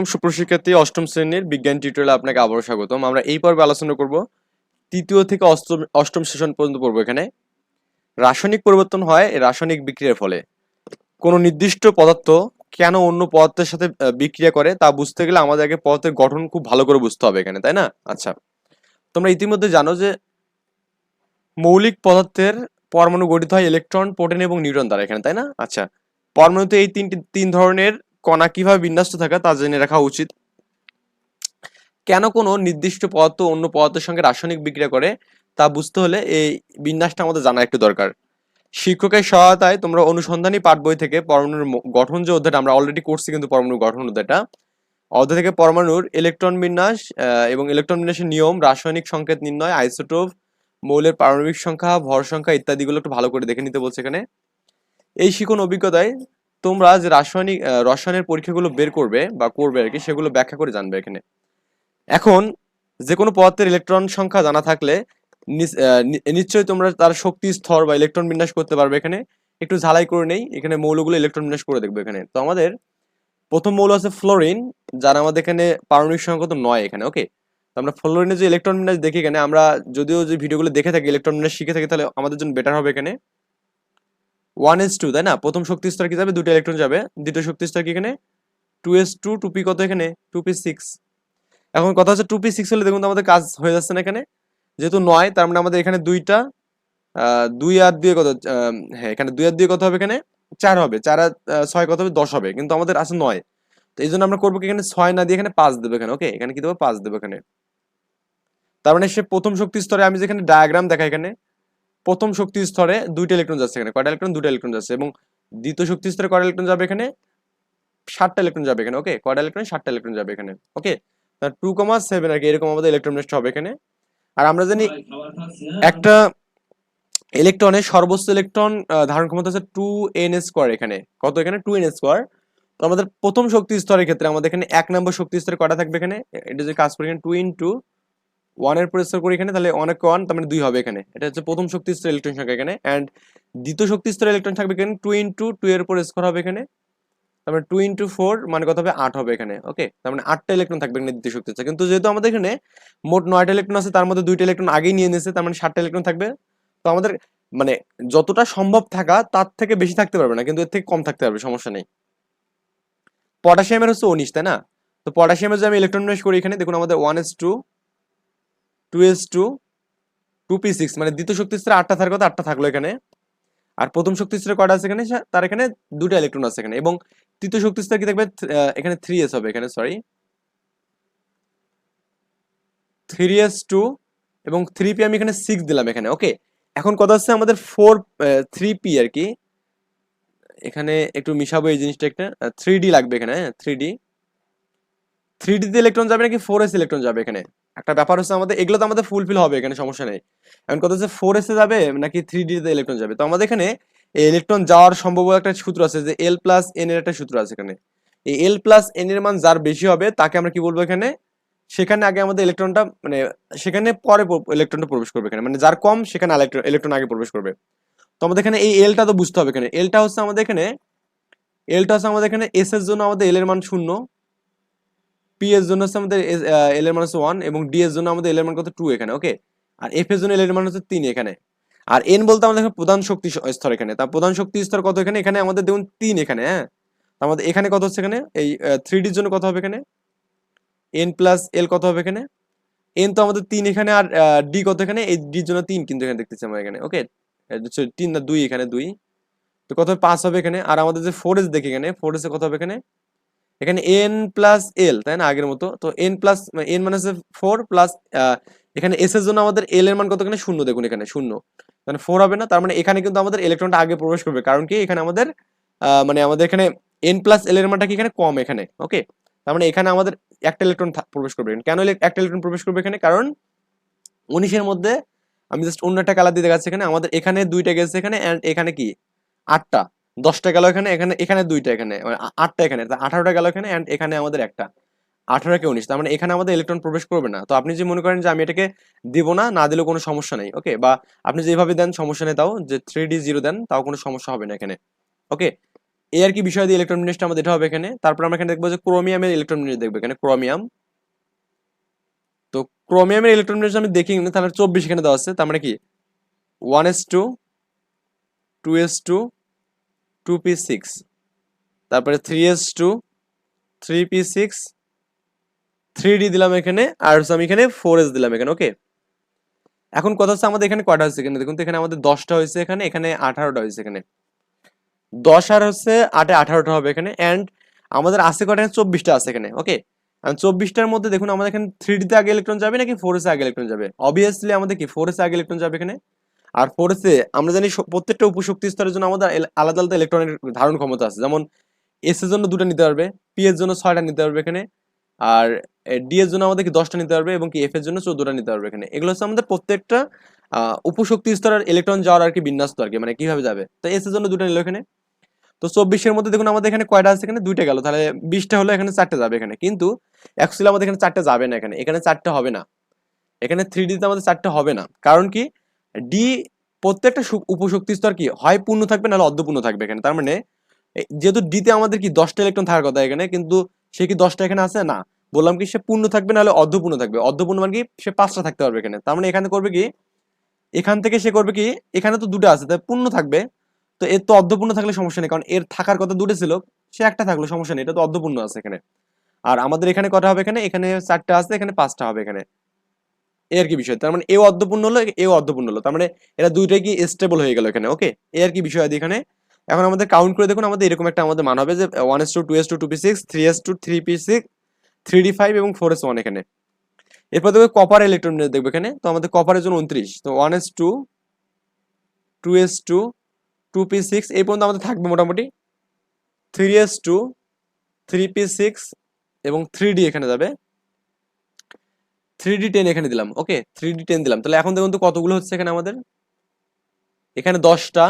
আলাইকুম সুপ্রশিক্ষার্থী, অষ্টম শ্রেণির বিজ্ঞান টিউটোরিয়ালে আপনাকে আবারও স্বাগতম। আমরা এই পর্বে আলোচনা করব তৃতীয় থেকে অষ্টম অষ্টম সেশন পর্যন্ত পড়ব এখানে। রাসায়নিক পরিবর্তন হয় রাসায়নিক বিক্রিয়ার ফলে। কোনো নির্দিষ্ট পদার্থ কেন অন্য পদার্থের সাথে বিক্রিয়া করে তা বুঝতে গেলে আমাদের আগে পদার্থের গঠন খুব ভালো করে বুঝতে হবে এখানে, তাই না? আচ্ছা। তোমরা ইতিমধ্যে জানো যে মৌলিক পদার্থের পরমাণু গঠিত হয় ইলেকট্রন, প্রোটিন এবং নিউট্রন দ্বারা এখানে, তাই না? আচ্ছা। পরমাণুতে এই তিনটি, তিন ধরনের কণা কীভাবে বিন্যস্ত থাকে তা জেনে রাখা উচিত। কেন কোনো নির্দিষ্ট পদার্থ অন্য পদার্থের সঙ্গে রাসায়নিক বিক্রিয়া করে তা বুঝতে হলে এই বিন্যাসটা আমাদের জানা একটু দরকার। শিক্ষকের সহায়তায় তোমরা অনুসন্ধানী পাঠ বই থেকে পরমাণুর গঠন যে অধ্যায়টা আমরা অলরেডি করছি কিন্তু পরমাণুর গঠন অধ্যায়টা, অধ্যায় থেকে পরমাণুর ইলেকট্রন বিন্যাস এবং ইলেকট্রন বিন্যাসের নিয়ম, রাসায়নিক সংকেত নির্ণয়, আইসোটোপ, মৌলের পারমাণবিক সংখ্যা, ভর সংখ্যা ইত্যাদিগুলো একটু ভালো করে দেখে নিতে বলছে এখানে। এই শিখন অভিজ্ঞতায় তোমরা যে রাসায়নিক রসায়নের পরীক্ষাগুলো বের করবে বা করবে আর কি, সেগুলো ব্যাখ্যা করে জানবে এখানে। এখন যে কোনো পদার্থের ইলেকট্রন সংখ্যা জানা থাকলে নিশ্চয়ই তোমরা তার শক্তি, স্তর বা ইলেকট্রন বিন্যাস করতে পারবে এখানে। একটু ঝালাই করে নেই, এখানে মৌলগুলো ইলেকট্রন বিন্যাস করে দেখবে এখানে। তো আমাদের প্রথম মৌল আছে ফ্লোরিন যার আমাদের এখানে পারমাণবিক সংখ্যা তো নয় এখানে ওকে তো আমরা ফ্লোরিনের যে ইলেকট্রন বিন্যাস দেখি এখানে, আমরা যদিও যে ভিডিওগুলো দেখে থাকি ইলেকট্রন বিন্যাস শিখে থাকি, তাহলে আমাদের জন্য বেটার হবে এখানে। ওয়ান এস টু তাই না? প্রথম শক্তি স্তর কি যাবে? দুটো ইলেকট্রন যাবে। দ্বিতীয় শক্তি স্তর কি এখানে? Two S two two P কত এখানে? টু পি সিক্স এখন কথা হচ্ছে টু পি সিক্স হলে দেখুন আমাদের কাজ হয়ে যাচ্ছে না এখানে। যেহেতু নয়, তার মানে আমাদের এখানে দুইটা দুই আর দুই কত? হ্যাঁ এখানে দুই আর দুই কত হবে এখানে? চার হবে। চার আর ছয় কত হবে? দশ হবে। কিন্তু আমাদের আছে নয়। তো এই জন্য আমরা করব কি এখানে? ছয় না দিয়ে এখানে পাঁচ দেবো এখানে ওকে এখানে কি দেবো? পাঁচ দেবো এখানে। তার মানে সে প্রথম শক্তি স্তরে আমি যেখানে ডায়াগ্রাম দেখা এখানে প্রথম শক্তি স্তরে দুইটা ইলেকট্রন যাচ্ছে এখানে, কয়টা ইলেকট্রন দুটো ইলেকট্রন যাচ্ছে এবং দ্বিতীয় শক্তি স্তরে কয়টা ইলেকট্রন যাবে এখানে? ষাটটা ইলেকট্রন যাবে এখানে ওকে কয়টা ইলেকট্রন ষাটটা ইলেকট্রন যাবে এখানে ওকে টু কমা সেভেন আর কি এরকম আমাদের ইলেকট্রন হবে এখানে। আর আমরা জানি একটা ইলেকট্রনের সর্বোচ্চ ইলেকট্রন ধারণ ক্ষমতা হচ্ছে টু এন স্কোয়ার এখানে। কত এখানে? টু এন স্কোয়ার তো আমাদের প্রথম শক্তি স্তরের ক্ষেত্রে আমাদের এখানে এক নম্বর শক্তি স্তরে কটা থাকবে এখানে? এটা যে কাজ করি এখানে টু ইন্টু ওয়ানের পর স্তর করি এখানে, তাহলে অনেক ওয়ান তার মানে দুই হবে এখানে। এটা হচ্ছে প্রথম শক্তি স্তরের ইলেকট্রন সংখ্যা এখানে অ্যান্ড দ্বিতীয় শক্তি স্তরের ইলেকট্রন থাকবে এখানে টু ইন্টু টু এর উপর হবে এখানে তারপরে টু ইন্টু ফোর মানে কত হবে? আট হবে এখানে ওকে তার মানে আটটা ইলেকট্রন থাকবে এখানে দ্বিতীয় শক্তি স্তরে। কিন্তু যেহেতু আমাদের এখানে মোট নয়টা ইলেকট্রন আছে, তার মধ্যে দুইটা ইলেকট্রন আগেই নিয়ে নিয়েছে, তার মানে সাতটা ইলেকট্রন থাকবে। তো আমাদের মানে যতটা সম্ভব থাকা, তার থেকে বেশি থাকতে পারবে না, কিন্তু এর থেকে কম থাকতে পারবে, সমস্যা নেই। পটাশিয়ামের হচ্ছে উনিশ, তাই না? তো পটাশিয়ামের যে আমি ইলেকট্রন করি এখানে, দেখুন আমাদের one S two two S two two P six মানে দ্বিতীয় শক্তি স্তরে আটটা থাকার কথা আটটা থাকল এখানে। আর প্রথম শক্তি স্তরে কয়টা আছে এখানে? তার এখানে দুটো ইলেকট্রন আছে এখানে। এবং তৃতীয় শক্তি স্তরে কি থাকবে? এখানে থ্রি এস হবে এখানে সরি থ্রি এস টু এবং থ্রি পি আমি এখানে সিক্স দিলাম এখানে ওকে এখন কথা হচ্ছে আমাদের ফোর থ্রি পি আর কি। এখানে একটু মিশাবো এই জিনিসটা একটা। থ্রি ডি লাগবে এখানে থ্রি ডি থ্রি ডিতে ইলেকট্রন যাবে নাকি ফোর এস ইলেকট্রন যাবে এখানে? একটা ব্যাপার হচ্ছে আমাদের, এগুলো তো আমাদের ফুলফিল হবে, এখানে সমস্যা নেই। এখন কথা হচ্ছে ফোর এসে যাবে নাকি থ্রি ডিতে ইলেকট্রন যাবে? তো আমাদের এখানে ইলেকট্রন যাওয়ার সম্ভব একটা সূত্র আছে যে এল প্লাস এন এর একটা সূত্র আছে এখানে। এই এল প্লাস এন এর মান যার বেশি হবে, তাকে আমরা কি বলব এখানে? সেখানে আগে আমাদের ইলেকট্রনটা মানে সেখানে পরে ইলেকট্রনটা প্রবেশ করবে এখানে। মানে যার কম, সেখানে ইলেকট্রন আগে প্রবেশ করবে। তো আমাদের এখানে এই এলটা তো বুঝতে হবে এখানে। এলটা হচ্ছে আমাদের এখানে এলটা হচ্ছে আমাদের এখানে এস এর জন্য আমাদের এল এর মান শূন্য। পি এর জন্য হচ্ছে আমাদের এল এর মান হচ্ছে ওয়ান এবং ডি এর জন্য আমাদের এল এর মান কত? টু এখানে ওকে আর এফ এর জন্য এল এর মান হচ্ছে তিন এখানে। আর এন বলতে আমাদের প্রধান শক্তি স্তর এখানে। তার প্রধান শক্তি স্তর কত এখানে? এখানে আমাদের দেখুন তিন এখানে হ্যাঁ? আমাদের এখানে কত হচ্ছে এখানে? এই থ্রি ডির জন্য কত হবে এখানে? এন প্লাস এল কত হবে এখানে? এন তো আমাদের তিন এখানে আর ডি কত এখানে? এই ডির জন্য তিন কিন্তু এখানে দেখতেছি আমরা এখানে ওকে তিন না দুই এখানে দুই। তো কত হবে? পাঁচ হবে এখানে। আর আমাদের যে ফোর এস দেখি এখানে ফোর এসে কত হবে এখানে? এখানে এন প্লাস এল তাই না, আগের মতো? তো এন প্লাস এন মানে হচ্ছে ফোর প্লাস এখানে এস এর জন্য আমাদের এল এর মান কত এখানে? শূন্য, দেখুন এখানে, শূন্য। মানে ফোর হবে না, তার মানে এখানে কিন্তু আমাদের ইলেকট্রনটা আগে প্রবেশ করবে, কারণ কি? এখানে আমাদের মানে আমাদের এখানে এন প্লাস এল এর মানটা কি এখানে? কম এখানে ওকে তার মানে এখানে আমাদের একটা ইলেকট্রন প্রবেশ করবে। কেন একটা ইলেকট্রন প্রবেশ করবে এখানে? কারণ উনিশের মধ্যে, আমি জাস্ট অন্য একটা কালার দিয়ে দেখাচ্ছি এখানে, আমাদের এখানে দুইটা গেছে এখানে অ্যান্ড এখানে কি? আটটা। দশটা গেল এখানে এখানে এখানে দুইটা এখানে মানে আটটা এখানে আঠারোটা গেল এখানে অ্যান্ড এখানে আমাদের একটা। আঠারো কে উনিশ, তার মানে এখানে আমাদের ইলেকট্রন প্রবেশ করবে না। তো আপনি যে মনে করেন যে আমি এটাকে দিব না না দিলেও কোনো সমস্যা নেই ওকে বা আপনি যেভাবে দেন সমস্যা নেই তাও, যে থ্রি ডি জিরো দেন, তাও কোনো সমস্যা হবে না এখানে ওকে এই আর কি বিষয় দিয়ে ইলেকট্রন বিন্যাসটা আমাদের, এটা হবে এখানে। তারপর আমরা এখানে দেখব যে ক্রোমিয়ামের ইলেকট্রন বিন্যাস দেখব এখানে ক্রোমিয়াম তো ক্রোমিয়ামের ইলেকট্রন বিন্যাস আমি দেখি তাহলে চব্বিশ এখানে দেওয়া আছে, তার মানে কি? One S two two S two two P six তারপরে three S two three P six three D দিলাম এখানে, আর আমি এখানে ফোর এস দিলাম এখানে ওকে এখন কথা হচ্ছে আমাদের এখানে কয়টা হয়েছে এখানে? দেখুন তো এখানে আমাদের দশটা হয়েছে এখানে এখানে আঠারোটা হয়েছে এখানে। দশ আর হচ্ছে আটে আঠারোটা হবে এখানে অ্যান্ড আমাদের আছে কটা? চব্বিশটা আছে এখানে ওকে চব্বিশটার মধ্যে দেখুন আমাদের এখানে থ্রি ডিতে আগে ইলেকট্রন যাবে নাকি ফোর এসে আগে ইলেকট্রন যাবে? অবভিয়াসলি আমাদের কি ফোর এসে আগে ইলেকট্রন যাবে এখানে? আর ফোর এসে আমরা জানি প্রত্যেকটা উপশক্তি স্তরের জন্য আমাদের আলাদা আলাদা ইলেকট্রনের ধারণ ক্ষমতা আছে। যেমন এস এর জন্য দুটো নিতে পারবে পি এর জন্য ছয়টা নিতে পারবে এখানে, আর ডি এর জন্য আমাদের কি দশটা নিতে পারবে এবং কি এফ এর জন্য চোদ্দটা নিতে পারবে এখানে। এগুলো হচ্ছে আমাদের প্রত্যেকটা উপশক্তি স্তরের ইলেকট্রন যাওয়ার আর কি বিন্যাস তো আর কি মানে কীভাবে যাবে। তো এস এর জন্য দুটো নিল এখানে। তো চব্বিশের মধ্যে দেখুন আমাদের এখানে কয়টা আছে এখানে? দুইটা গেল। তাহলে বিশটা হলো এখানে চারটে যাবে এখানে। কিন্তু অ্যাকচুয়ালি আমাদের এখানে চারটে যাবে না এখানে। এখানে চারটে হবে না। এখানে থ্রি ডিতে আমাদের চারটে হবে না। কারণ কি? ডি প্রত্যেকটা উপশক্তি স্তর কি? হয় পূর্ণ থাকবে, নাহলে অর্ধপূর্ণ থাকবে এখানে। তার মানে যেহেতু ডিতে আমাদের কি দশটা ইলেকট্রন থাকার কথা এখানে, কিন্তু সে কি দশটা এখানে আছে? না। বললাম কি, সে পূর্ণ থাকবে, নাহলে অর্ধপূর্ণ থাকবে। অর্ধপূর্ণ মানে কি, সে পাঁচটা থাকতে পারবে এখানে। তার মানে এখানে করবে কি, এখান থেকে সে করবে কি, এখানে তো দুটো আছে, তাই পূর্ণ থাকবে। তো এর তো অর্ধপূর্ণ থাকলে সমস্যা নেই, কারণ এর থাকার কথা দুটো ছিল, সে একটা থাকল, সমস্যা নেই, এটা তো অর্ধপূর্ণ আছে এখানে। আর আমাদের এখানে কটা হবে এখানে? এখানে চারটা আছে, এখানে পাঁচটা হবে এখানে। এ আর কি বিষয়? তার মানে এও অর্ধপূর্ণ হলো, এও অর্ধপূর্ণ হলো। তার মানে এরা দুইটাই কি স্টেবল হয়ে গেল এখানে ওকে এ আর কি বিষয় এখানে? এখন আমাদের কাউন্ট করে দেখুন, আমাদের এরকম একটা আমাদের মান হবে যে one S two two S two two P six three S two three P six three D five এবং ফোর এস ওয়ান এখানে। এরপর দেখবে কপার ইলেকট্রন দেখবে এখানে। তো আমাদের কপারের জন্য উনত্রিশ, তো one S two two S two two P six এই পর্যন্ত আমাদের থাকবে মোটামুটি। Three S two three P six এবং থ্রি ডি এখানে যাবে। থ্রি ডি টেন এখানে দিলাম ওকে থ্রি ডি টেন দিলাম। তাহলে এখন দেখুন তো কতগুলো হচ্ছে এখানে আমাদের? এখানে দশটা,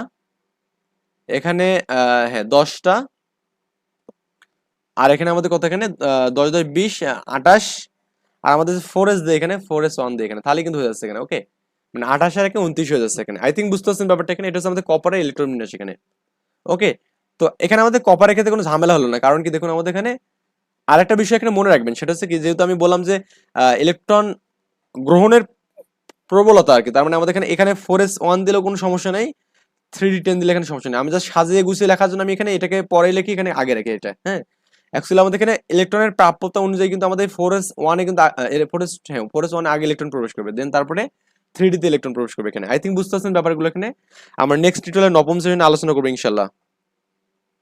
এখানে হ্যাঁ দশটা, আর এখানে আমাদের কত এখানে? দশ দশ বিশ, আঠাশ, আর আমাদের ফোর এস দেয় এখানে ফোর এস ওয়ান দেয় এখানে তাহলে কিন্তু হয়ে যাচ্ছে এখানে ওকে মানে আঠাশ আর একে উনত্রিশ হয়ে যাচ্ছে এখানে। আই থিঙ্ক বুঝতে পারছেন ব্যাপারটা এখানে, এটা হচ্ছে আমাদের কপারের ইলেকট্রন বিন্যাস এখানে ওকে তো এখানে আমাদের কপারের ক্ষেত্রে কোনো ঝামেলা হলো না, কারণ কি দেখুন আমাদের এখানে আরেকটা বিষয় এখানে মনে রাখবেন, সেটা হচ্ছে কি, যেহেতু আমি বললাম যে ইলেকট্রন গ্রহণের প্রবলতা আর কি, তার মানে আমাদের এখানে এখানে ফোর এস ওয়ান দিলেও কোনো সমস্যা নেই থ্রি ডি টেন দিলে এখানে সমস্যা নেই। আমি জাস্ট সাজিয়ে গুছিয়ে লেখার জন্য আমি এখানে, এটাকে পরে লিখি, এখানে আগে রেখে এটা হ্যাঁ? অ্যাকচুয়ালি আমাদের এখানে ইলেকট্রনের প্রাপ্যতা অনুযায়ী কিন্তু আমাদের ফোর এস ওয়ানে কিন্তু ফোর এস হ্যাঁ ফোর এস ওয়ানে আগে ইলেকট্রন প্রবেশ করবে দেন তারপরে থ্রি ডিতে ইলেকট্রন প্রবেশ করবে এখানে। আই থিঙ্ক বুঝতে পারছেন ব্যাপারগুলো এখানে। আমরা নেক্সট টিউটোরিয়ালে নবম শ্রেণি আলোচনা করব ইনশাল্লাহ